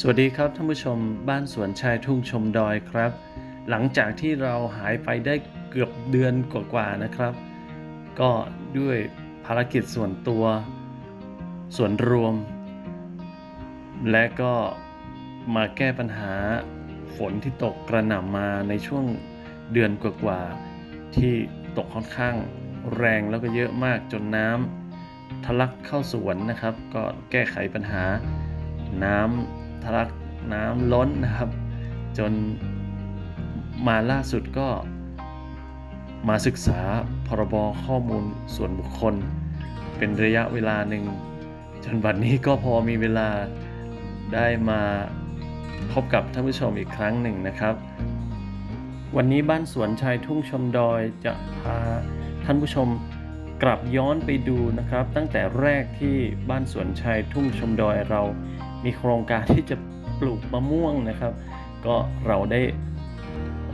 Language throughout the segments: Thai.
สวัสดีครับท่านผู้ชมบ้านสวนชายทุ่งชมดอยครับ หลังจากที่เราหายไปได้เกือบเดือนกว่าๆนะครับ ก็ด้วยภารกิจส่วนตัว ส่วนรวม และก็มาแก้ปัญหาฝนที่ตกกระหน่ำมาในช่วงเดือนกว่าๆที่ตกค่อนข้างแรงแล้วก็เยอะมากจนน้ำทะลักเข้าสวนนะครับ ก็แก้ไขปัญหาน้ำ ทะลักน้ำล้นนะครับ จนมาล่าสุดก็มาศึกษาพรบข้อมูลส่วนบุคคล เป็นระยะเวลาหนึ่ง จนบัดนี้ก็พอมีเวลาได้มาพบกับท่านผู้ชมอีกครั้งหนึ่งนะครับ วันนี้บ้านสวนชายทุ่งชมดอยจะพาท่านผู้ชมกลับย้อนไปดูนะครับ ตั้งแต่แรกที่บ้านสวนชายทุ่งชมดอยเรา มีโครงการที่จะปลูกมะม่วงนะครับ ก็เราได้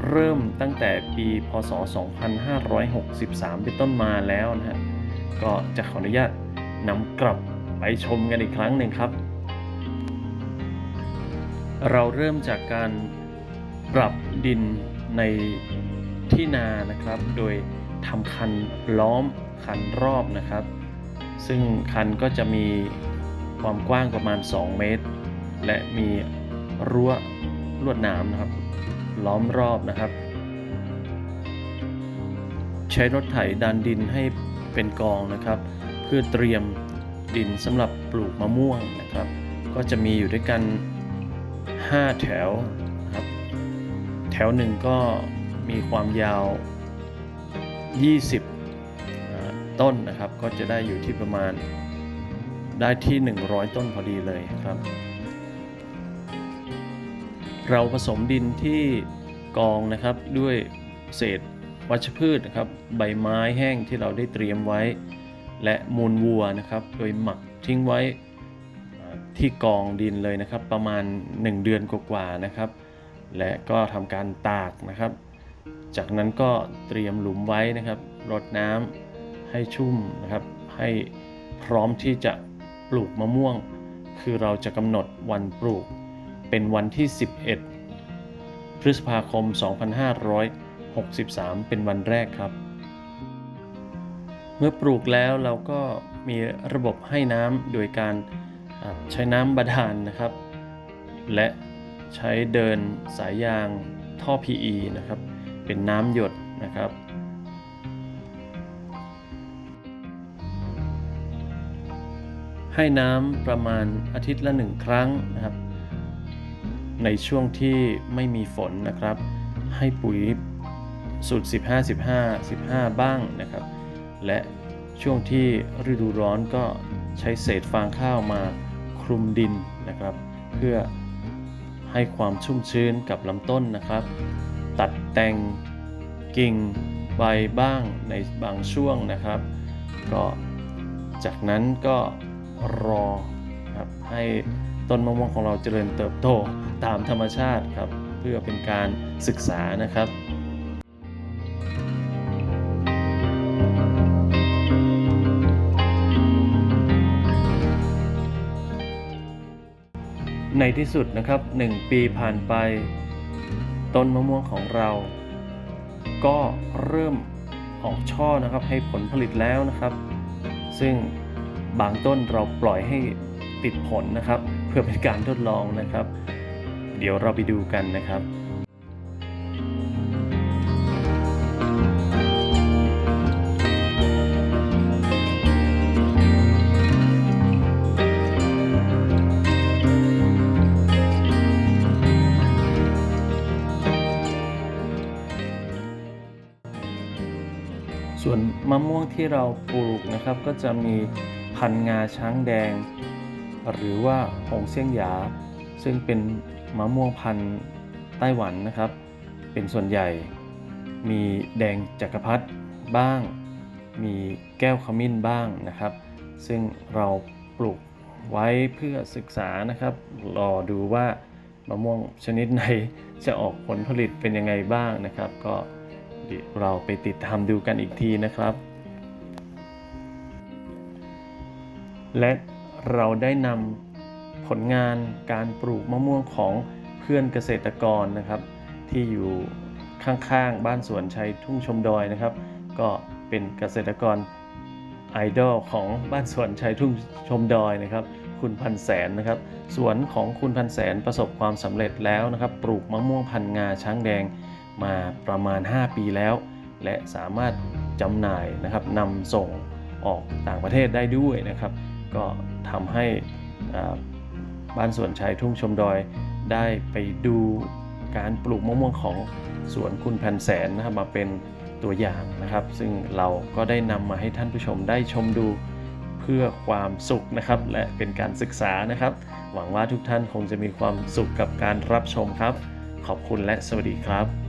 เริ่มตั้งแต่ปีพศ 2563 เป็นต้นมาแล้วนะฮะก็จะขออนุญาตนำกลับไปชมกันอีกครั้งหนึ่งครับ เราเริ่มจากการปรับดินในที่นานะครับ โดยทำคันล้อมคันรอบนะครับ ซึ่งคันก็จะมี ความกว้างประมาณ 2 เมตร และมีรั้วลวดหนามนะครับ ล้อมรอบนะครับ ใช้รถไถดันดินให้เป็นกองนะครับ เพื่อเตรียมดินสำหรับปลูกมะม่วงนะครับ ก็จะมีอยู่ด้วยกัน 5 แถวนะครับ แถวหนึ่งก็มีความยาว 20 ต้นนะครับ ก็จะได้อยู่ที่ประมาณ ได้ที่ 100 ต้นพอดีเลยครับ เราผสมดินที่กองนะครับด้วยเศษวัชพืชนะครับ ใบไม้แห้งที่เราได้เตรียมไว้ และมูลวัวนะครับ โดยหมักทิ้งไว้ที่กองดินเลยนะครับ ประมาณ 1 เดือนกว่าๆนะครับ และก็ทำการตากนะครับ จากนั้นก็เตรียมหลุมไว้นะครับรดน้ำให้ชุ่มนะครับ ให้พร้อมที่จะ ปลูกมะม่วง คือเราจะกำหนดวันปลูก เป็นวันที่ 11 พฤษภาคม 2563 เป็นวันแรกครับ เมื่อปลูกแล้วเราก็มีระบบให้น้ำโดยการใช้น้ำบาดาลนะครับ และใช้เดินสายยางท่อ PE นะครับ เป็นน้ำหยดนะครับ ให้น้ำประมาณอาทิตย์ละหนึ่งครั้งนะครับ ในช่วงที่ไม่มีฝนนะครับ ให้ปุ๋ยสูตร 15 15 15 บ้างนะครับ และช่วงที่ฤดูร้อนก็ใช้เศษฟางข้าวมาคลุมดินนะครับ เพื่อให้ความชุ่มชื้นกับลำต้นนะครับ ตัดแต่งกิ่งใบบ้างในบางช่วงนะครับ ก็จากนั้นก็ รอครับให้ต้นมะม่วงของเราเจริญเติบโตตามธรรมชาติครับ เพื่อเป็นการศึกษานะครับในที่สุดนะครับ 1 ปีผ่านไป ต้นมะม่วงของเรา ก็เริ่มออกช่อนะครับให้ผลผลิตแล้วนะครับ ซึ่ง บางต้นเราปล่อยให้ติดผลนะครับ เพื่อเป็นการทดลองนะครับ เดี๋ยวเราไปดูกันนะครับส่วนมะม่วงที่เราปลูกนะครับก็จะมี พันธุ์งาช้างแดง หรือว่าหงเซี่ยงหยา ซึ่งเป็นมะม่วงพันธุ์ไต้หวันนะครับ เป็นส่วนใหญ่ มีแดงจักรพรรดิบ้าง มีแก้วขมิ้นบ้างนะครับ ซึ่งเราปลูกไว้เพื่อศึกษานะครับ รอดูว่ามะม่วงชนิดไหนจะออกผลผลิตเป็นยังไงบ้างนะครับ ก็เราไปติดตามดูกันอีกทีนะครับ และเราได้นำผลงานการปลูกมะม่วงของเพื่อนเกษตรกรนะครับ ที่อยู่ข้างๆ บ้านสวนชัยทุ่งชมดอยนะครับ ก็เป็นเกษตรกรไอดอลของบ้านสวนชัยทุ่งชมดอยนะครับ คุณพันแสนนะครับ สวนของคุณพันแสนประสบความสำเร็จแล้วนะครับ ปลูกมะม่วงพันงาช้างแดงมาประมาณ 5 ปีแล้ว และสามารถจำหน่ายนะครับนำส่งออกต่างประเทศได้ด้วยนะครับ ก็ทำให้บ้านสวนชัยทุ่งชมดอยได้ไปดูการปลูกมะม่วงของสวนคุณพันแสนนะครับมาเป็นตัวอย่างนะครับ ซึ่งเราก็ได้นำมาให้ท่านผู้ชมได้ชมดูเพื่อความสุขนะครับ และเป็นการศึกษานะครับ หวังว่าทุกท่านคงจะมีความสุขกับการรับชมครับ ขอบคุณและสวัสดีครับ